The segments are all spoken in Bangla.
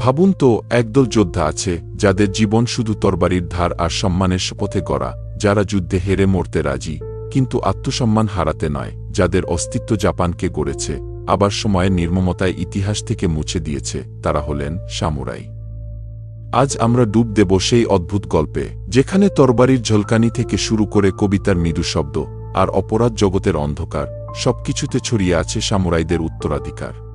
ভাবুন তো, একদল যোদ্ধা আছে, যাদের জীবন শুধু তরবারির ধার আর সম্মানের শপথে গড়া, যারা যুদ্ধে হেরে মরতে রাজি, কিন্তু আত্মসম্মান হারাতে নয়, যাদের অস্তিত্ব জাপানকে গড়েছে, আবার সময়ের নির্মমতায় ইতিহাস থেকে মুছে দিয়েছে, তারা হলেন সামুরাই। আজ আমরা ডুব দেব সেই অদ্ভুত গল্পে, যেখানে তরবারির ঝলকানি থেকে শুরু করে কবিতার মৃদু শব্দ, আর অপরাধ জগতের অন্ধকার, সবকিছুতে ছড়িয়ে আছে সামুরাইদের উত্তরাধিকার।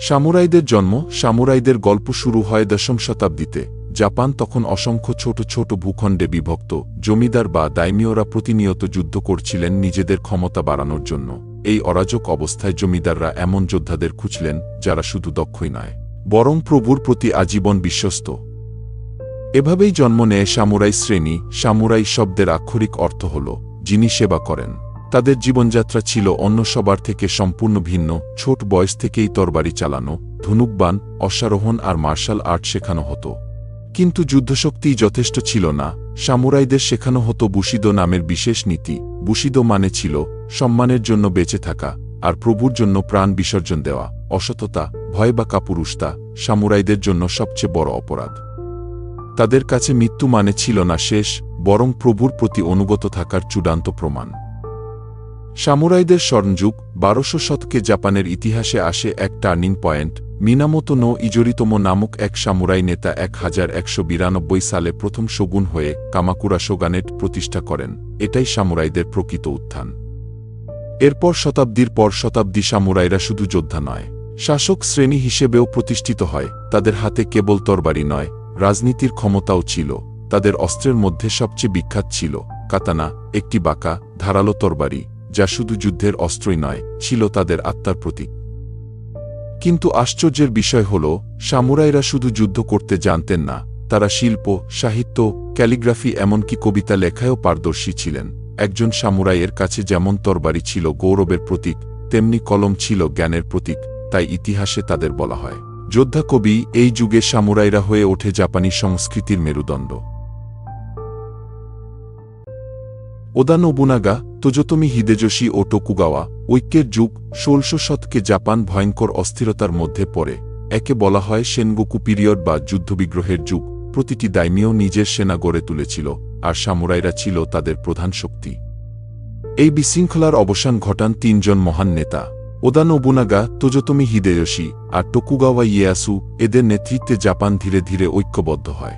সামুরাইদের জন্ম সামুরাইদের গল্প শুরু হয় দশম শতাব্দীতে। জাপান তখন অসংখ্য ছোট ছোট ভূখণ্ডে বিভক্ত। জমিদার বা দাইমিয়রা প্রতিনিয়ত যুদ্ধ করছিলেন নিজেদের ক্ষমতা বাড়ানোর জন্য। এই অরাজক অবস্থায় জমিদাররা এমন যোদ্ধাদের খুঁজলেন, যারা শুধু দক্ষই নয়, বরং প্রভুর প্রতি আজীবন বিশ্বস্ত। এভাবেই জন্ম নেয় সামুরাই শ্রেণি। সামুরাই শব্দের আক্ষরিক অর্থ হল, যিনি সেবা করেন। তাদের জীবনযাত্রা ছিল অন্য সবার থেকে সম্পূর্ণ ভিন্ন, ছোট বয়স থেকেই তরবারি চালানো, ধনুকবান, অশ্বারোহণ আর মার্শাল আর্ট শেখানো হতো। কিন্তু যুদ্ধশক্তিই যথেষ্ট ছিল না, সামুরাইদের শেখানো হতো বুশিদো নামের বিশেষ নীতি, বুশিদো মানে ছিল সম্মানের জন্য বেঁচে থাকা, আর প্রভুর জন্য প্রাণ বিসর্জন দেওয়া, অসততা, ভয় বা কাপুরুষতা, সামুরাইদের জন্য সবচেয়ে বড় অপরাধ। তাদের কাছে মৃত্যু মানে ছিল না শেষ, বরং প্রভুর প্রতি অনুগত থাকার চূড়ান্ত প্রমাণ। সামুরাইদের স্বর্ণযুগ, বারোশো শতকে জাপানের ইতিহাসে আসে এক turning point. Minamoto no Yoritomo নামক এক সামুরাই নেতা এক হাজার একশো বিরানব্বই সালে প্রথম শগুন হয়ে কামাকুরা সোগানেট প্রতিষ্ঠা করেন। এটাই সামুরাইদের প্রকৃত উত্থান। এরপর শতাব্দীর পর শতাব্দী সামুরাইরা শুধু যোদ্ধা নয়, শাসক শ্রেণি হিসেবেও প্রতিষ্ঠিত হয়। তাদের হাতে কেবল তরবারি নয়, রাজনীতির ক্ষমতাও ছিল। তাদের অস্ত্রের মধ্যে সবচেয়ে বিখ্যাত ছিল কাতানা, একটি বাঁকা, ধারালো তরবারি। যা শুধু যুদ্ধের অস্ত্রই নয়, ছিল তাদের আত্মার প্রতীক। কিন্তু আশ্চর্যের বিষয় হল, সামুরাইরা শুধু যুদ্ধ করতে জানতেন না, তারা শিল্প, সাহিত্য, ক্যালিগ্রাফি এমনকি কবিতা লেখায়ও পারদর্শী ছিলেন। একজন সামুরাইয়ের কাছে যেমন তরবারি ছিল গৌরবের প্রতীক, তেমনি কলম ছিল জ্ঞানের প্রতীক, তাই ইতিহাসে তাদের বলা হয়। যোদ্ধা কবি এই যুগে সামুরাইরা হয়ে ওঠে জাপানি সংস্কৃতির মেরুদণ্ড। ওদা নবুনাগা তোজতমি হিদেজোশি ও টোকুগাওয়া ঐক্যের যুগ ষোলশ শতকে জাপান ভয়ঙ্কর অস্থিরতার মধ্যে পড়ে। একে বলা হয় সেনগোকু পিরিয়ড বা যুদ্ধবিগ্রহের যুগ। প্রতিটি দাইমিও নিজের সেনা গড়ে তুলেছিল, আর সামুরাইরা ছিল তাদের প্রধান শক্তি। এই বিশৃঙ্খলার অবসান ঘটান তিনজন মহান নেতা। ওদা নবুনাগা তোজতমি হিদেয়োশি আর টোকুগাওয়া ইয়েয়াসু, এদের নেতৃত্বে জাপান ধীরে ধীরে ঐক্যবদ্ধ হয়।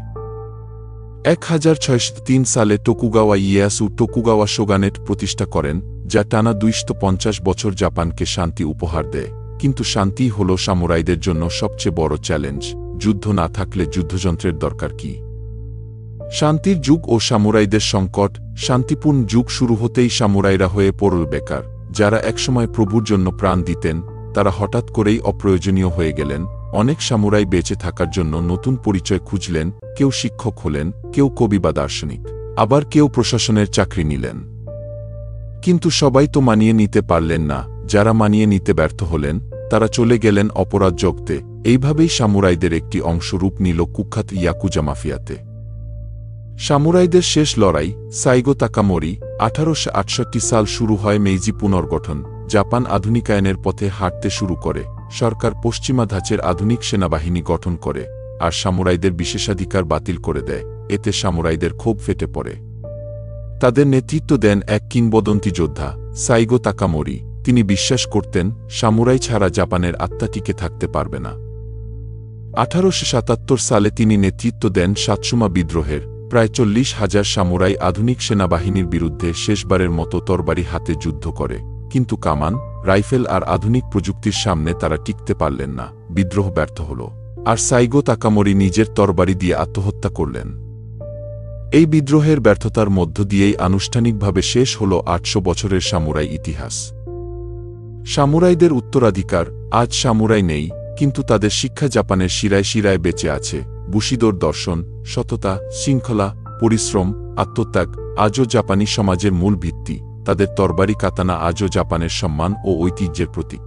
এক হাজার ছয়শো তিন সালে টোকুগাওয়া ইয়াসু টোকুগাওয়া সোগানেট প্রতিষ্ঠা করেন, যা টানা দুইশত পঞ্চাশ বছর জাপানকে শান্তি উপহার দেয়। কিন্তু শান্তি হল সামুরাইদের জন্য সবচেয়ে বড় চ্যালেঞ্জ, যুদ্ধ না থাকলে যুদ্ধযন্ত্রের দরকার কি? শান্তির যুগ ও সামুরাইদের সংকট, শান্তিপূর্ণ যুগ শুরু হতেই সামুরাইরা হয়ে পড়ল বেকার। যারা একসময় প্রভুর জন্য প্রাণ দিতেন, তারা হঠাৎ করেই অপ্রয়োজনীয় হয়ে গেলেন অনেক সামুরাই বেঁচে থাকার জন্য নতুন পরিচয় খুঁজলেন, কেউ শিক্ষক হলেন, কেউ কবি বা দার্শনিক, আবার কেউ প্রশাসনের চাকরি নিলেন। কিন্তু সবাই তো মানিয়ে নিতে পারলেন না, যারা মানিয়ে নিতে ব্যর্থ হলেন, তারা চলে গেলেন অপরাধ জগতে, এইভাবেই সামুরাইদের একটি অংশ রূপ নিল কুখ্যাত ইয়াকুজা মাফিয়াতে। সামুরাইদের শেষ লড়াই, সাইগো তাকামরি, আঠারোশো আটষট্টি সাল শুরু হয় মেইজি পুনর্গঠন, জাপান আধুনিকায়নের পথে হাঁটতে শুরু করে। সরকার পশ্চিমা ধাঁচের আধুনিক সেনাবাহিনী গঠন করে আর সামুরাইদের বিশেষাধিকার বাতিল করে দেয়। এতে সামুরাইদের ক্ষোভ ফেটে পড়ে। তাদের নেতৃত্ব দেন এক কিংবদন্তি যোদ্ধা, সাইগো তাকামরি। তিনি বিশ্বাস করতেন, সামুরাই ছাড়া জাপানের আত্মা টিকে থাকতে পারবে না। আঠারোশো সাতাত্তর সালে তিনি নেতৃত্ব দেন সাতসুমা বিদ্রোহের। প্রায় চল্লিশ হাজার সামুরাই আধুনিক সেনাবাহিনীর বিরুদ্ধে শেষবারের মতো তরবারি হাতে যুদ্ধ করে। কিন্তু কামান রাইফেল আর আধুনিক প্রযুক্তির সামনে তারা টিকতে পারলেন না, বিদ্রোহ ব্যর্থ হল। আর সাইগো তাকামরি নিজের তরবারি দিয়ে আত্মহত্যা করলেন। এই বিদ্রোহের ব্যর্থতার মধ্য দিয়েই আনুষ্ঠানিকভাবে শেষ হল আটশো বছরের সামুরাই ইতিহাস। সামুরাইদের উত্তরাধিকার, আজ সামুরাই নেই, কিন্তু তাদের শিক্ষা জাপানের শিরায় শিরায় বেঁচে আছে। বুশিদোর দর্শন, সততা, শৃঙ্খলা, পরিশ্রম, আত্মত্যাগ, আজও জাপানি সমাজের মূল ভিত্তি। তাদের তরবারি কাতানা আজও জাপানের সম্মান ও ঐতিহ্যের প্রতীক।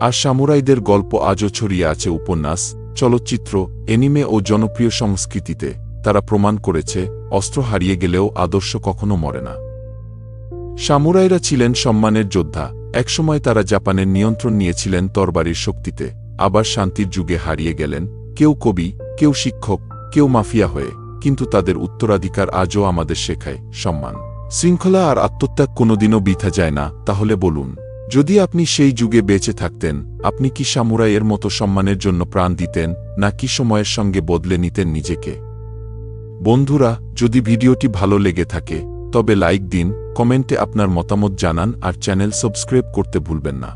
আর সামুরাইদের গল্প আজও ছড়িয়ে আছে উপন্যাস, চলচ্চিত্র, এনিমে ও জনপ্রিয় সংস্কৃতিতে। তারা প্রমাণ করেছে, অস্ত্র হারিয়ে গেলেও আদর্শ কখনো মরে না। সামুরাইরা ছিলেন সম্মানের যোদ্ধা। একসময় তারা জাপানের নিয়ন্ত্রণ নিয়েছিলেন তরবারির শক্তিতে। আবার শান্তির যুগে হারিয়ে গেলেন। কেউ কবি, কেউ শিক্ষক, কেউ মাফিয়া হয়ে। কিন্তু তাদের উত্তরাধিকার আজও আমাদের শেখায় সম্মান। শৃঙ্খলা আর আত্মত্যাগ কোনোদিনও বিথা যায় না, তাহলে বলুন, যদি আপনি সেই যুগে বেঁচে থাকতেন, আপনি কি সামুরাইয়ের মতো সম্মানের জন্য প্রাণ দিতেন না কি সময়ের সঙ্গে বদলে নিতেন নিজেকে? বন্ধুরা, যদি ভিডিওটি ভালো লেগে থাকে, তবে লাইক দিন, কমেন্টে আপনার মতামত জানান আর চ্যানেল সাবস্ক্রাইব করতে ভুলবেন না।